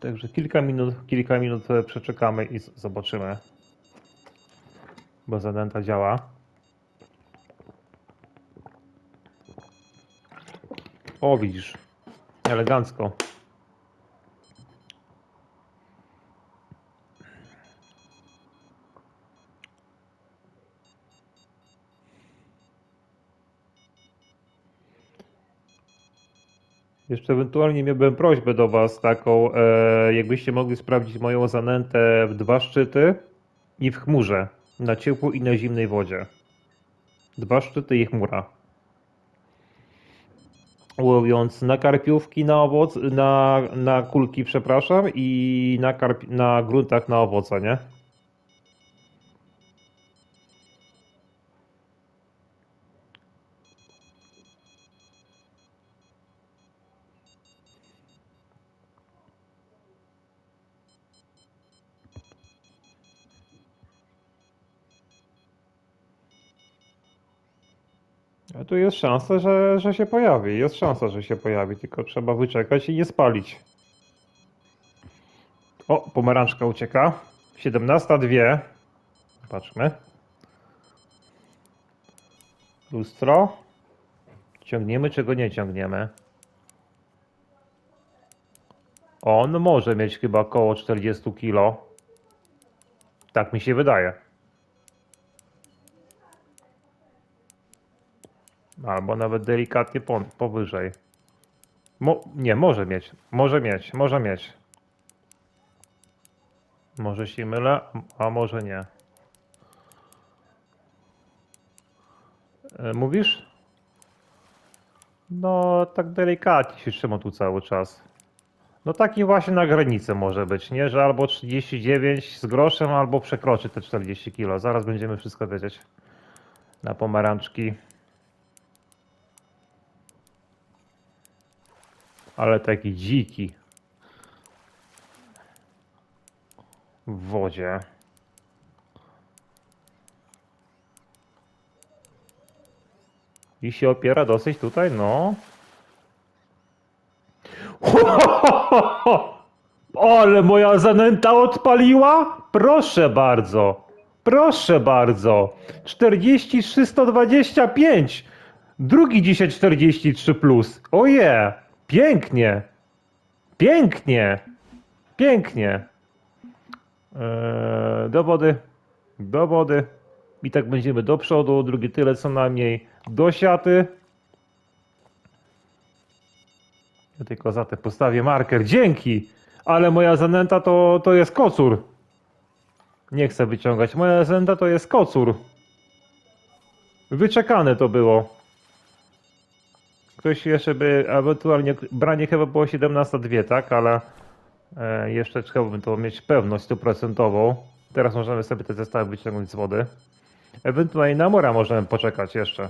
Także kilka minut, kilka minut przeczekamy i zobaczymy. Bo zanęta działa. O, widzisz. Elegancko. Jeszcze ewentualnie miałbym prośbę do Was taką, e, jakbyście mogli sprawdzić moją zanętę w dwa szczyty i w chmurze, na ciepłej i na zimnej wodzie. Dwa szczyty i chmura. Łowiąc na karpiówki na owoc, na, na kulki, przepraszam, i na, karp, na gruntach na owoce, nie? A tu jest szansa, że, że się pojawi. Jest szansa, że się pojawi, tylko trzeba wyczekać i nie spalić. O, pomarańczka ucieka. 17.02. Patrzmy. Lustro. Ciągniemy, czy go nie ciągniemy? On może mieć chyba około 40 kg. Tak mi się wydaje. Albo nawet delikatnie po, powyżej. Mo, nie, może mieć. Może mieć, może mieć. Może się mylę, a może nie. E, Mówisz? No, tak delikatnie się trzyma tu cały czas. No taki właśnie na granicy może być, nie? Że albo 39 z groszem, albo przekroczy te 40 kg. Zaraz będziemy wszystko wiedzieć. Na pomarańczki. Ale taki dziki. W wodzie. I się opiera dosyć tutaj, no. Ale moja zanęta odpaliła? Proszę bardzo. Proszę bardzo. 43 125. Drugi dzisiaj 43 plus. Oje. Pięknie. Pięknie. Pięknie. Eee, do wody. Do wody. I tak będziemy do przodu. Drugie tyle co najmniej do siaty. Ja tylko za te postawię marker. Dzięki. Ale moja zanęta to, to jest kocur. Nie chcę wyciągać. Moja zanęta to jest kocur. Wyczekane to było. Ktoś jeszcze by, ewentualnie branie chyba było 17.2, tak? Ale e, jeszcze chciałbym to mieć pewność stuprocentową. Teraz możemy sobie te zestawy wyciągnąć z wody. Ewentualnie na mora możemy poczekać jeszcze.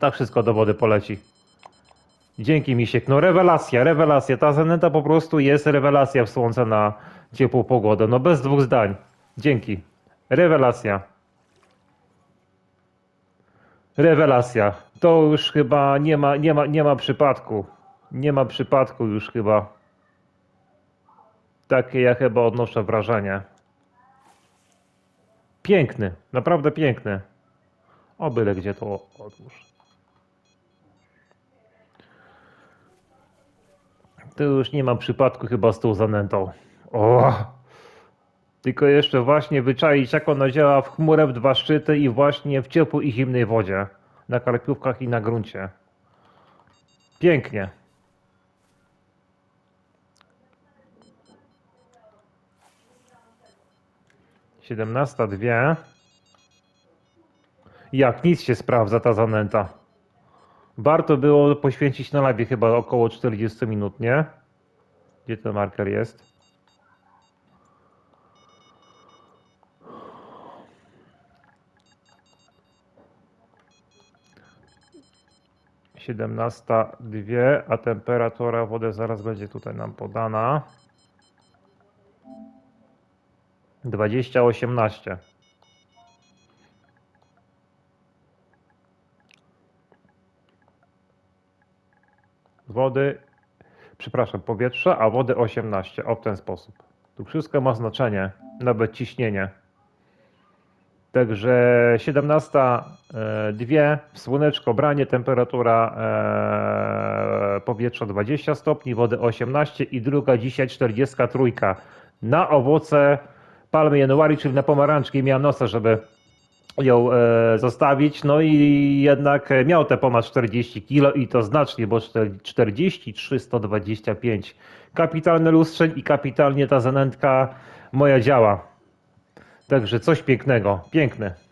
Tak wszystko do wody poleci. Dzięki Misiek. No rewelacja, rewelacja. Ta zanęta po prostu jest rewelacja w słońce na ciepłą pogodę. No bez dwóch zdań. Dzięki. Rewelacja. Rewelacja. To już chyba nie ma, nie ma, nie ma przypadku. Nie ma przypadku już chyba. Takie ja chyba odnoszę wrażenie. Piękny, naprawdę piękny. O byle gdzie to odłóż. To już nie ma przypadku chyba z tą zanętą. O! Tylko jeszcze właśnie wyczaić, jak ona działa w chmurę w dwa szczyty i właśnie w ciepłej i zimnej wodzie. Na karpiówkach i na gruncie. Pięknie. Siedemnasta dwie. Jak nic się sprawdza ta zanęta. Warto było poświęcić na live chyba około 40 minut, nie? Gdzie ten marker jest? Siedemnasta dwie, a temperatura wody zaraz będzie tutaj nam podana. Dwadzieścia osiemnaście. Wody przepraszam, powietrza, a wody 18. O w ten sposób. Tu wszystko ma znaczenie, nawet ciśnienie. Także 17, e, 2, słoneczko, branie, temperatura e, powietrza 20 stopni, wody 18 i druga dzisiaj 43. Na owoce palmy januari, czyli na pomarańczki miałem nosa, żeby ją e, zostawić, no i jednak e, miał te ponad 40 kilo i to znacznie, bo 43, 125. Kapitalny lustrzeń i kapitalnie ta zanętka moja działa. Także coś pięknego, piękne.